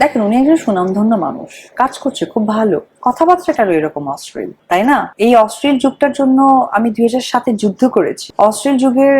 দেখেন, উনি একজন সুনামধন্য মানুষ, কাজ করছে খুব ভালো। কথাবার্তাটারও এরকম অশ্লীল? তাই না? এই অশ্লীল যুগটার জন্য আমি দুই সাতে যুদ্ধ করেছি। অশ্লীল যুগের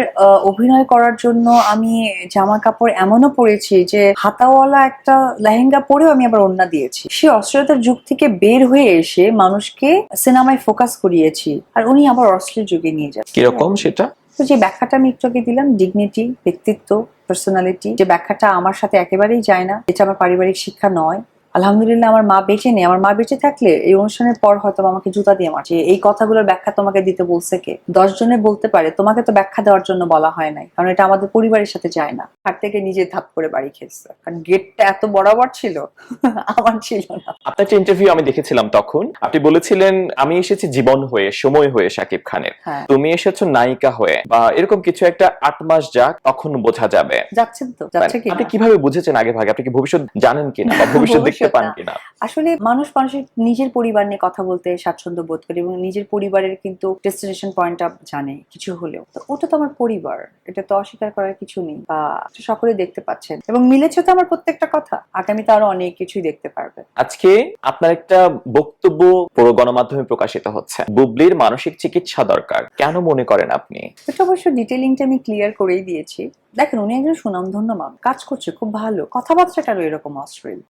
অভিনয় করার জন্য আমি জামা কাপড় এমনও পরেছি যে হাতাওয়ালা একটা লেহেঙ্গা পরেও আমি আবার ওন্না দিয়েছি। সেই অশ্লীলতার যুগ থেকে বের হয়ে এসে মানুষকে সিনেমায় ফোকাস করিয়েছি। আর উনি আবার অশ্লীল যুগে নিয়ে যাচ্ছে কীরকম সেটা? তো যে ব্যাখ্যাটা আমি একটু আগে দিলাম ডিগনিটি ব্যক্তিত্ব পার্সোনালিটি যে ব্যাখ্যাটা আমার সাথে একেবারেই যায় না, এটা আমার পারিবারিক শিক্ষা নয়। আলহামদুলিল্লাহ আমার মা বেঁচে নেই। আমার মা বেঁচে থাকলে এই অনুষ্ঠানের পর হয়তো আমাকে জুতা দিয়ে মারছে। এই কথাগুলোর ব্যাখ্যা তোমাকে দিতে বলছে কে? দশ জনে বলতে পারে তোমাকে তো ব্যাখ্যা দেওয়ার জন্য বলা হয় নাই। কারণ এটা আমাদের পরিবারের সাথে যায় না। হাট থেকে নিজে ধাপ করে বাড়ি খেয়েছে। কারণ গেটটা এত বরাবর ছিল আমার ছিল না। আপনার একটা ইন্টারভিউ আমি দেখেছিলাম তখন আপনি বলেছিলেন আমি এসেছি জীবন হয়ে সময় হয়ে শাকিব খানের। হ্যাঁ। তুমি এসেছ নায়িকা হয়ে। বা এরকম কিছু একটা আট মাস যাক তখন বোঝা যাবে। যাচ্ছেন তো যাচ্ছে কি আপনি কীভাবে বুঝেছেন আগে ভাগে? আপনি কি ভবিষ্যৎ জানেন কিনা? বা ভবিষ্যৎ দেখতে পান কিনা? আসলে মানুষ মানুষের নিজের পরিবার নিয়ে কথা বলতে স্বাচ্ছন্দ্য বোধ করে এবং নিজের পরিবারের কিন্তু ডেস্টিনেশন পয়েন্টটা জানে কিছু হলেও। তো ওটা তো আমার পরিবার এটা তো অস্বীকার করার কিছু নেই বা সকলে দেখতে পাচ্ছেন। এবং মিলেছে তো আমার প্রত্যেকটা কথা আগামীতে আরও অনেক কিছুই দেখতে পারবে। আজকে আপনার একটা বক্তব্য পুরো গণমাধ্যমে প্রকাশিত হচ্ছে। বুবলির মানসিক চিকিৎসা দরকার কেন মনে করেন আপনি? এটা অবশ্য ডিটেলিংটা আমি ক্লিয়ার করেই দিয়েছি। দেখেন উনি একজন সুনামধন্য মানুষ কাজ করছে খুব ভালো কথাবার্তাটারও এরকম অশ্লীল।